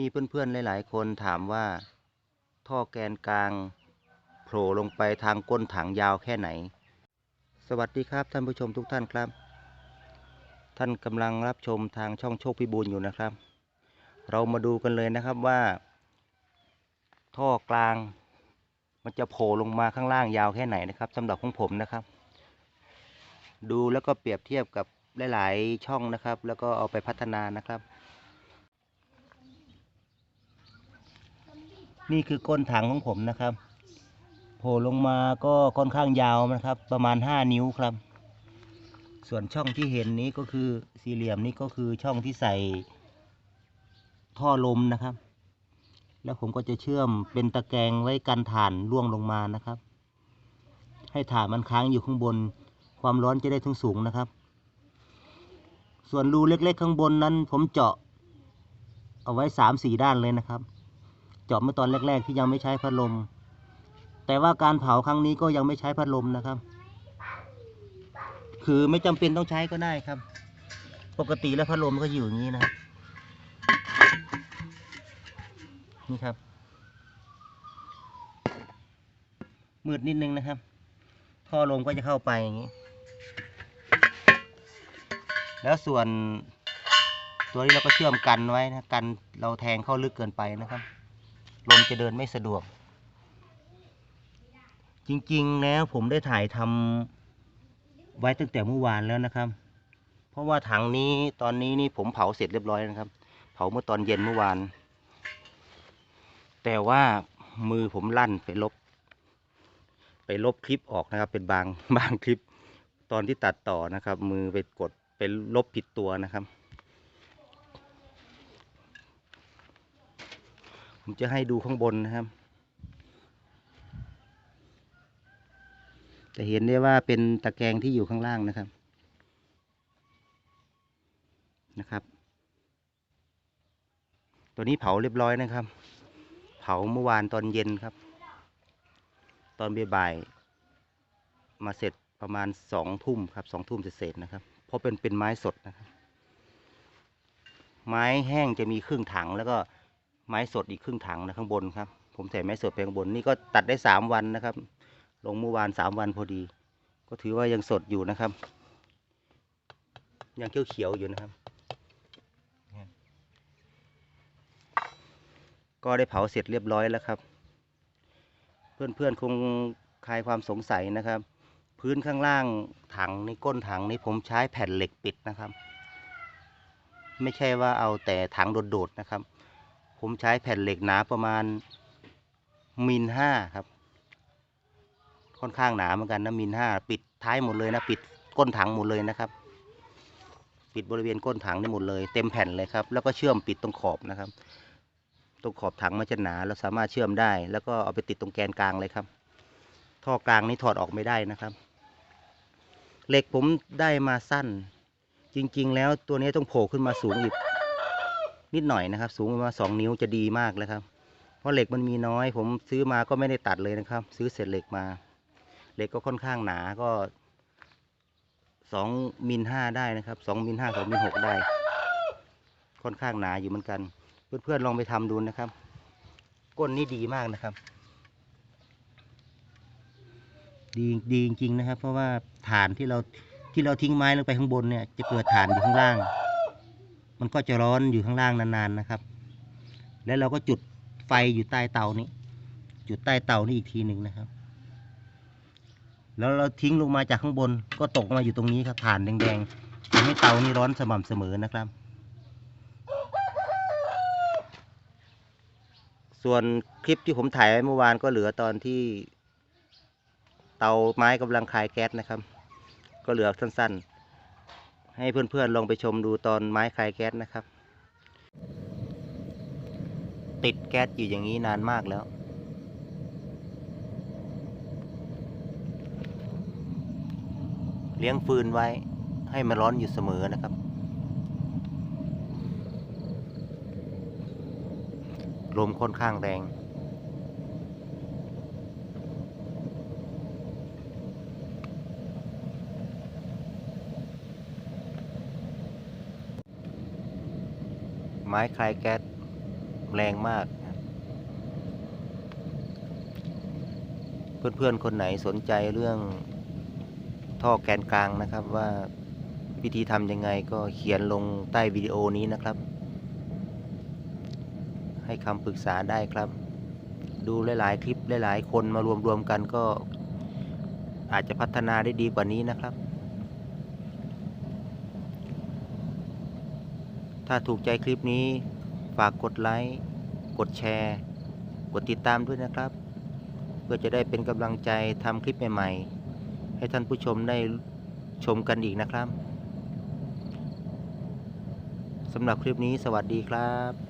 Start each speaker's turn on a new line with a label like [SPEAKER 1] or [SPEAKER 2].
[SPEAKER 1] มีเพื่อนๆหลายๆ คนถามว่า ท่อแกนกลางโผล่ลงไปทางก้นถังยาวแค่ไหน สวัสดีครับท่านผู้ชมทุกท่านครับ ท่านกำลังรับชมทางช่องโชคพิบูลอยู่นะครับ เรามาดูกันเลยนะครับว่า ท่อกลาง มันจะโผล่ลงมาข้างล่างยาวแค่ไหนนะครับสำหรับของผมนะครับ ดูแล้วก็เปรียบเทียบกับหลาย ๆ ช่องนะครับ แล้วก็เอาไปพัฒนานะครับ นี่คือก้นถังของผมนะครับ โผล่ลงมาก็ค่อนข้างยาวนะครับ ประมาณ 5 นิ้วครับ ส่วนช่องที่เห็นนี้ก็คือสี่เหลี่ยมนี้ก็คือช่องที่ใส่ท่อลมนะครับ แล้วผมก็จะเชื่อมเป็นตะแกรงไว้กันถ่านล่วงลงมานะครับ ให้ถ่านมันค้างอยู่ข้างบน ความร้อนจะได้ทั้งสูงนะครับ ส่วนรูเล็กๆข้างบนนั้น ผมเจาะเอาไว้สามสี่ด้านเลยนะครับ เจาะเมื่อตอนแรก ๆ ที่ยังไม่ใช้พัดลม แต่ว่าการเผาครั้งนี้ก็ยังไม่ใช้พัดลมนะครับ คือไม่จำเป็นต้องใช้ก็ได้ครับ ปกติแล้วพัดลมก็อยู่อย่างนี้นะนี่ครับ มืดนิดนึงนะครับท่อลมก็จะเข้าไปอย่างนี้ แล้วส่วนตัวนี้เราก็เชื่อมกันไว้นะกันเราแทงเข้าลึกเกินไปนะครับ ลมจะเดินไม่สะดวก จริงๆแล้วผมได้ถ่ายทำไว้ตั้งแต่เมื่อวานแล้วนะครับ เพราะว่าถังนี้ตอนนี้นี่ผมเผาเสร็จเรียบร้อยนะครับ เผาเมื่อตอนเย็นเมื่อวาน แต่ว่ามือผมลั่นไปลบ ไปลบคลิปออกนะครับ เป็นบางบางคลิปตอนที่ตัดต่อนะครับ มือไปกดไปลบผิดตัวนะครับ ผมจะให้ดูข้างบนนะครับ จะเห็นได้ว่าเป็นตะแกรงที่อยู่ข้างล่างนะครับ นะครับ ตัวนี้เผาเรียบร้อยนะครับ เผาเมื่อวานตอนเย็นครับ ตอนบ่ายๆมาเสร็จประมาณสองทุ่มครับสองทุ่มเสร็จนะครับ เพราะเป็นเป็นไม้สดนะครับ ไม้แห้งจะมีครึ่งถังแล้วก็ ไม้สดอีกครึ่งถังนะข้างบนครับ ผมใส่ไม้สดไปข้างบนนี่ก็ตัดได้สามวันนะครับ ลงเมื่อวานสามวันพอดี ก็ถือว่ายังสดอยู่นะครับ ยังเขียวๆอยู่นะครับ ก็ได้เผาเสร็จเรียบร้อยแล้วครับ เพื่อนๆคงคลายความสงสัยนะครับ พื้นข้างล่างถังในก้นถังนี้ผมใช้แผ่นเหล็กปิดนะครับ ไม่ใช่ว่าเอาแต่ถังโดดๆนะครับ ผมใช้แผ่นเหล็กหนาประมาณมิลห้าครับ ค่อนข้างหนาเหมือนกันนะมิลห้าปิดท้ายหมดเลยนะ ปิดก้นถังหมดเลยนะครับ ปิดบริเวณก้นถังนี่หมดเลย เต็มแผ่นเลยครับ แล้วก็เชื่อมปิดตรงขอบนะครับ ตรงขอบถังมันจะหนาเราสามารถเชื่อมได้ แล้วก็เอาไปติดตรงแกนกลางเลยครับ ท่อกลางนี้ถอดออกไม่ได้นะครับ เหล็กผมได้มาสั้น จริง ๆ แล้วตัวนี้ต้องโผล่ขึ้นมาสูงอีก นิดหน่อยนะครับ สูงประมาณสองนิ้วจะดีมากเลยครับ เพราะเหล็กมันมีน้อย ผมซื้อมาก็ไม่ได้ตัดเลยนะครับ ซื้อเศษเหล็กมา เหล็กก็ค่อนข้างหนาก็สองมิลห้าได้นะครับสองมิลห้าสองมิลหกได้ ค่อนข้างหนาอยู่เหมือนกัน เพื่อนๆลองไปทำดูนะครับ ก้นนี่ดีมากนะครับ ดีดีจริงๆนะครับ เพราะว่าฐานที่เราที่เราทิ้งไม้ลงไปข้างบนเนี่ย จะเกิดฐานอยู่ข้างล่าง มันก็จะร้อนอยู่ข้างล่างนานๆนะครับ แล้วเราก็จุดไฟอยู่ใต้เตานี้ จุดใต้เตานี่อีกทีหนึ่งนะครับ แล้วเราทิ้งลงมาจากข้างบนก็ตกมาอยู่ตรงนี้ครับฐานแดงๆทำให้เตานี่ร้อนสม่ำเสมอนะครับ ส่วนคลิปที่ผมถ่ายเมื่อวานก็เหลือตอนที่ เตาไม้กำลังคลายแก๊สนะครับ ก็เหลือสั้นๆ ให้เพื่อนๆลองไปชมดูตอนไม้คลายแก๊สนะครับ ติดแก๊สอยู่อย่างนี้นานมากแล้ว เลี้ยงฟืนไว้ให้มันร้อนอยู่เสมอนะครับ ลมค่อนข้างแรง ไม้คลายแก๊สแรงมาก เพื่อนๆ คนไหนสนใจเรื่องท่อแกนกลางนะครับว่าวิธีทำยังไงก็เขียนลงใต้วิดีโอนี้นะครับ ให้คำปรึกษาได้ครับ ดูหลาย ๆ คลิปหลาย ๆ คนมารวม ๆ กันก็อาจจะพัฒนาได้ดีกว่านี้นะครับ ถ้าถูกใจคลิปนี้ ฝากกดไลค์ กดแชร์ กดติดตามด้วยนะครับ เพื่อจะได้เป็นกำลังใจทำคลิปใหม่ๆ ให้ท่านผู้ชมได้ชมกันอีกนะครับสำหรับคลิปนี้สวัสดีครับ